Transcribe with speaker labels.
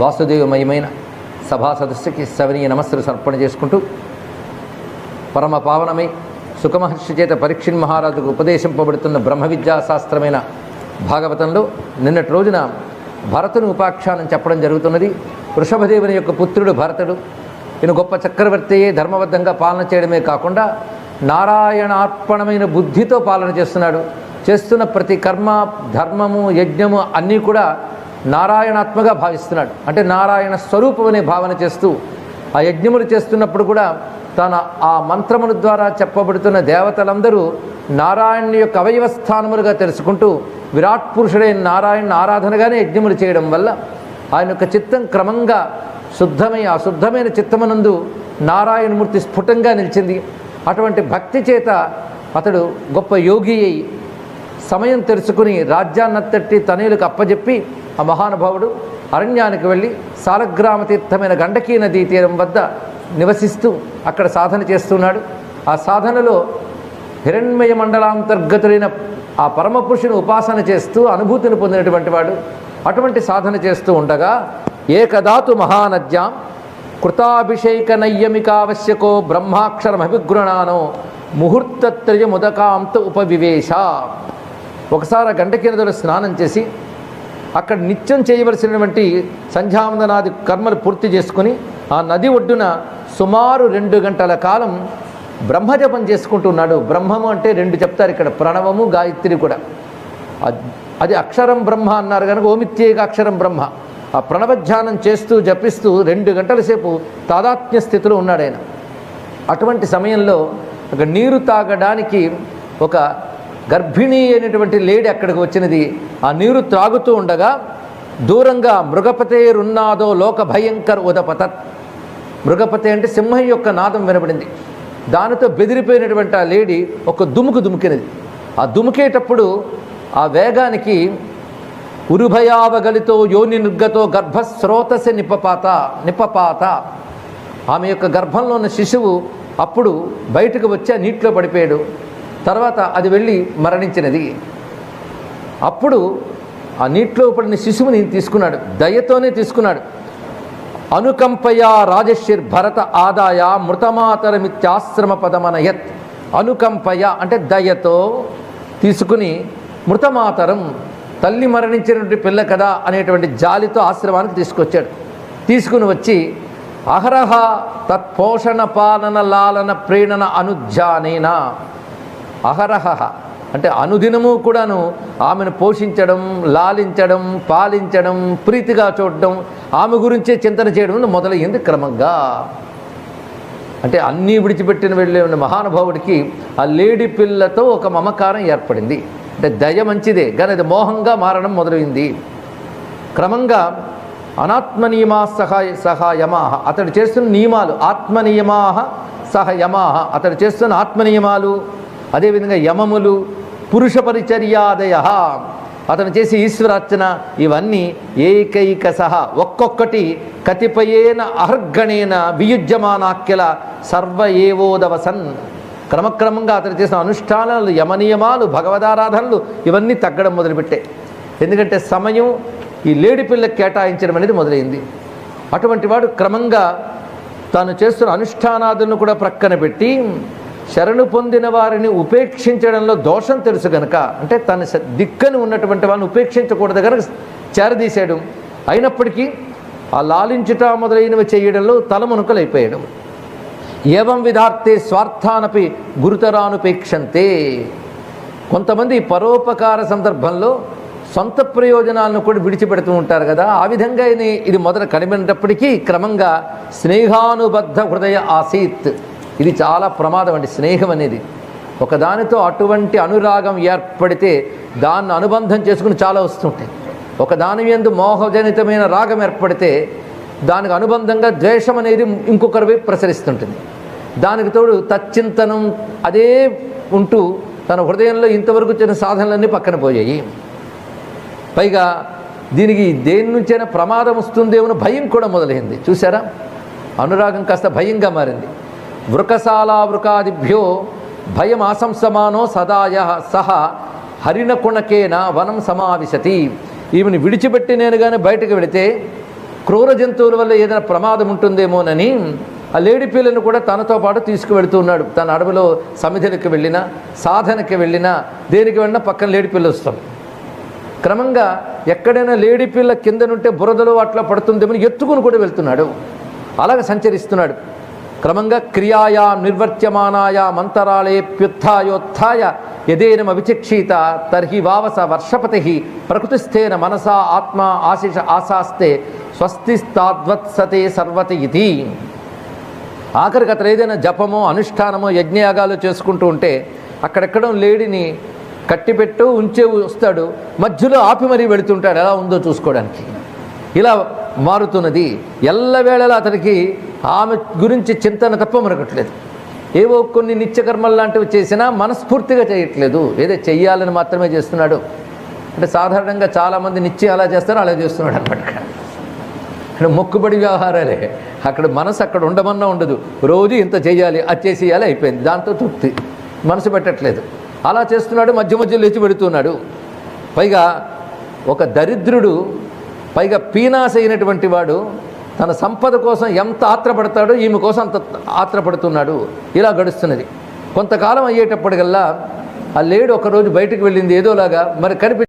Speaker 1: వాసుదేవమయమైన సభా సదస్సుకి సవనీయ నమస్సులు సమర్పణ చేసుకుంటూ పరమ పావనమై సుఖమహర్షి చేత పరీక్షణ్ మహారాజుకు ఉపదేశింపబడుతున్న బ్రహ్మ విద్యాశాస్త్రమైన భాగవతంలో నిన్నటి రోజున భరతుని ఉపాఖ్యానం చెప్పడం జరుగుతున్నది. వృషభదేవుని యొక్క పుత్రుడు భరతుడు ఈయన గొప్ప చక్రవర్తియే ధర్మబద్ధంగా పాలన చేయడమే కాకుండా నారాయణార్పణమైన బుద్ధితో పాలన చేస్తున్నాడు. చేస్తున్న ప్రతి కర్మ ధర్మము యజ్ఞము అన్నీ కూడా నారాయణాత్మగా భావిస్తున్నాడు. అంటే నారాయణ స్వరూపం అనే భావన చేస్తూ ఆ యజ్ఞములు చేస్తున్నప్పుడు కూడా తన ఆ మంత్రముల ద్వారా చెప్పబడుతున్న దేవతలందరూ నారాయణ యొక్క అవయవ స్థానములుగా తెలుసుకుంటూ విరాట్ పురుషుడైన నారాయణ ఆరాధనగానే యజ్ఞములు చేయడం వల్ల ఆయన యొక్క చిత్తం క్రమంగా శుద్ధమై ఆ శుద్ధమైన చిత్తమనందు నారాయణమూర్తి స్ఫుటంగా నిలిచింది. అటువంటి భక్తి చేత అతడు గొప్ప యోగి అయి సమయం తెలుసుకుని రాజ్యాన్నత్తట్టి తనయులకు అప్పజెప్పి ఆ మహానుభావుడు అరణ్యానికి వెళ్ళి సాలగ్రామ తీర్థమైన గండకీ నదీ తీరం వద్ద నివసిస్తూ అక్కడ సాధన చేస్తున్నాడు. ఆ సాధనలో హిరణ్మయ మండలాంతర్గతుడైన ఆ పరమపురుషుని ఉపాసన చేస్తూ అనుభూతిని పొందినటువంటి వాడు అటువంటి సాధన చేస్తూ ఉండగా ఏకదాతు మహానద్యాం కృతాభిషేక నయ్యమికావశ్యకో బ్రహ్మాక్షరమభిగృణానో ముహూర్తత్రయముదకాంత ఉపవివేశ. ఒకసారి ఆ గంటకి స్నానం చేసి అక్కడ నిత్యం చేయవలసినటువంటి సంధ్యావందనాది కర్మలు పూర్తి చేసుకుని ఆ నది ఒడ్డున సుమారు రెండు గంటల కాలం బ్రహ్మజపం చేసుకుంటున్నాడు బ్రహ్మము అంటే రెండు చెప్తారు ఇక్కడ. ప్రణవము గాయత్రి కూడా. అది అక్షరం బ్రహ్మ అన్నారు కనుక ఓమిత్యేక అక్షరం బ్రహ్మ. ఆ ప్రణవధ్యానం చేస్తూ జపిస్తూ రెండు గంటల సేపు తాదాత్మ్య స్థితిలో ఉన్నాడు ఆయన. అటువంటి సమయంలో ఒక నీరు తాగడానికి ఒక గర్భిణీ అయినటువంటి లేడీ అక్కడికి వచ్చినది. ఆ నీరు త్రాగుతూ ఉండగా దూరంగా మృగపతేరున్నాదో లోక భయంకర్ ఉదపతత్ మృగపతి అంటే సింహం యొక్క నాదం వినబడింది. దానితో బెదిరిపోయినటువంటి ఆ లేడీ ఒక దుముకు దుమికినది. ఆ దుమికేటప్పుడు ఆ వేగానికి ఉరుభయావగలితో యోని నిర్గతో గర్భస్రోతస నిపపాత నిపపాత. ఆమె యొక్క గర్భంలో ఉన్న శిశువు అప్పుడు బయటకు వచ్చి ఆ నీటిలో పడిపోయాడు. తర్వాత అది వెళ్ళి మరణించినది. అప్పుడు ఆ నీటిలో పడిన శిశువుని తీసుకున్నాడు. దయతోనే తీసుకున్నాడు. అనుకంపయా రాజశ్వర్ భరత ఆదాయ మృతమాతరమిత్యాశ్రమ పదమనయత్. అనుకంపయ అంటే దయతో తీసుకుని మృతమాతరం తల్లి మరణించినటువంటి పిల్ల కదా అనేటువంటి జాలితో ఆశ్రమానికి తీసుకొచ్చాడు. తీసుకుని వచ్చి అహరహ తత్పోషణ పాలన లాలన ప్రేణన అనుధ్యానేన. అహరహ. అంటే అనుదినము కూడాను ఆమెను పోషించడం లాలించడం పాలించడం ప్రీతిగా చూడడం ఆమె గురించే చింతన చేయడం మొదలయ్యింది క్రమంగా. అంటే అన్నీ విడిచిపెట్టిన వెళ్ళే ఉన్న మహానుభావుడికి ఆ లేడీ పిల్లతో ఒక మమకారం ఏర్పడింది. అంటే దయ మంచిదే కానీ అది మోహంగా మారడం మొదలైంది క్రమంగా అనాత్మనియమా సహాయ సహాయమాహ అతడు చేస్తున్న నియమాలు ఆత్మనియమాహ సహ యమాహ అతడు చేస్తున్న ఆత్మనియమాలు అదేవిధంగా యమములు పురుష పరిచర్యాదయ అతను చేసే ఈశ్వరార్చన ఇవన్నీ ఏకైక సహా ఒక్కొక్కటి కతిపయేన అహర్గణేన వియుజ్యమానాఖ్యల సర్వ ఏవోదవసన్ క్రమక్రమంగా అతను చేసిన అనుష్ఠానాలు యమనియమాలు భగవదారాధనలు ఇవన్నీ తగ్గడం మొదలుపెట్టాయి ఎందుకంటే సమయం ఈ లేడి పిల్లకి కేటాయించడం అనేది మొదలైంది. అటువంటి వాడు క్రమంగా తాను చేస్తున్న అనుష్ఠానాదులను కూడా ప్రక్కన పెట్టి శరణు పొందిన వారిని ఉపేక్షించడంలో దోషం తెలుసు గనక అంటే తన దిక్కని ఉన్నటువంటి వాళ్ళని ఉపేక్షించకూడదు కనుక చేరదీశాడు అయినప్పటికీ ఆ లాలించుట మొదలైనవి చేయడంలో తలమునుకలైపోయాడు. ఏవం విధార్థే స్వార్థానపి గురుతరానుపేక్షంతే. కొంతమంది పరోపకార సందర్భంలో సొంత ప్రయోజనాలను కూడా విడిచిపెడుతూ ఉంటారు కదా ఆ విధంగా ఇది- ఇది మొదట కనిపినప్పటికీ క్రమంగా స్నేహానుబద్ధ హృదయ ఆసీత్ ఇది చాలా ప్రమాదం అండి స్నేహం అనేది. ఒకదానితో అటువంటి అనురాగం ఏర్పడితే దాన్ని అనుబంధం చేసుకుని చాలా వస్తుంటాయి. ఒకదాని ఎందు మోహజనితమైన రాగం ఏర్పడితే దానికి అనుబంధంగా ద్వేషం అనేది ఇంకొకరి వైపు ప్రసరిస్తుంటుంది. దానికి తోడు తచ్చింతనం అదే ఉంటూ తన హృదయంలో ఇంతవరకు వచ్చిన సాధనలన్నీ పక్కన పోయాయి. పైగా దీనికి దేని నుంచైనా ప్రమాదం వస్తుందేమో భయం కూడా మొదలైంది. చూసారా అనురాగం కాస్త భయంగా మారింది. వృకశాలా వృకాదిభ్యో భయం ఆశంసమానో సదాయ సహ హరిణకుణకేన వనం సమావిశతి. ఈమెను విడిచిపెట్టి నేను కానీ బయటకు వెళితే క్రూర జంతువుల వల్ల ఏదైనా ప్రమాదం ఉంటుందేమోనని ఆ లేడీ పిల్లను కూడా తనతో పాటు తీసుకువెళుతున్నాడు తన అడవిలో సమిధులకు వెళ్ళినా సాధనకి వెళ్ళినా దేనికి వెళ్ళినా పక్కన లేడి పిల్ల వస్తాం క్రమంగా ఎక్కడైనా లేడీ పిల్ల కిందనుంటే బురదలో అట్లా పడుతుందేమని ఎత్తుకుని కూడా వెళ్తున్నాడు. అలాగ సంచరిస్తున్నాడు. క్రమంగా క్రియాయా నిర్వర్త్యమానాయా మంతరాళేప్యుత్థాయోత్థాయ యదేనమ విచక్షీత తర్హి వావస వర్షపతి ప్రకృతిస్థేన మనసా ఆత్మ ఆశిష ఆశాస్తే స్వస్తిస్తాద్వత్సతే సర్వతి ఇది. ఆఖరికి అతను ఏదైనా జపమో అనుష్ఠానమో యజ్ఞయాగాలు చేసుకుంటూ ఉంటే అక్కడెక్కడో లేడిని కట్టిపెట్టు ఉంచే వస్తాడు. మధ్యలో ఆపి మరీ వెళుతుంటాడు. ఎలా ఉందో చూసుకోవడానికి. ఇలా మారుతున్నది. ఎల్లవేళలా అతనికి ఆమె గురించి చింతన తప్ప మరొకట్లేదు. ఏవో కొన్ని నిత్యకర్మలు లాంటివి చేసినా మనస్ఫూర్తిగా చేయట్లేదు. ఏదో చెయ్యాలని మాత్రమే చేస్తున్నాడు. అంటే సాధారణంగా చాలామంది నిత్యం అలా చేస్తారు అలా చేస్తున్నాడు అనమాట. మొక్కుబడి వ్యవహారాలే. అక్కడ మనసు అక్కడ ఉండమన్నా ఉండదు. రోజు ఇంత చేయాలి అది చేసేయాలి అయిపోయింది. దాంతో తృప్తి. మనసు పెట్టట్లేదు. అలా చేస్తున్నాడు మధ్య మధ్య లేచి పెడుతున్నాడు. పైగా ఒక దరిద్రుడు పైగా పీనాశ అయినటువంటి వాడు తన సంపద కోసం ఎంత ఆత్రపడతాడో ఈమె కోసం అంత ఆత్రపడుతున్నాడు. ఇలా గడుస్తున్నది. కొంతకాలం అయ్యేటప్పటికల్లా ఆ లేడు ఒకరోజు బయటకు వెళ్ళింది ఏదోలాగా మరి కనిపి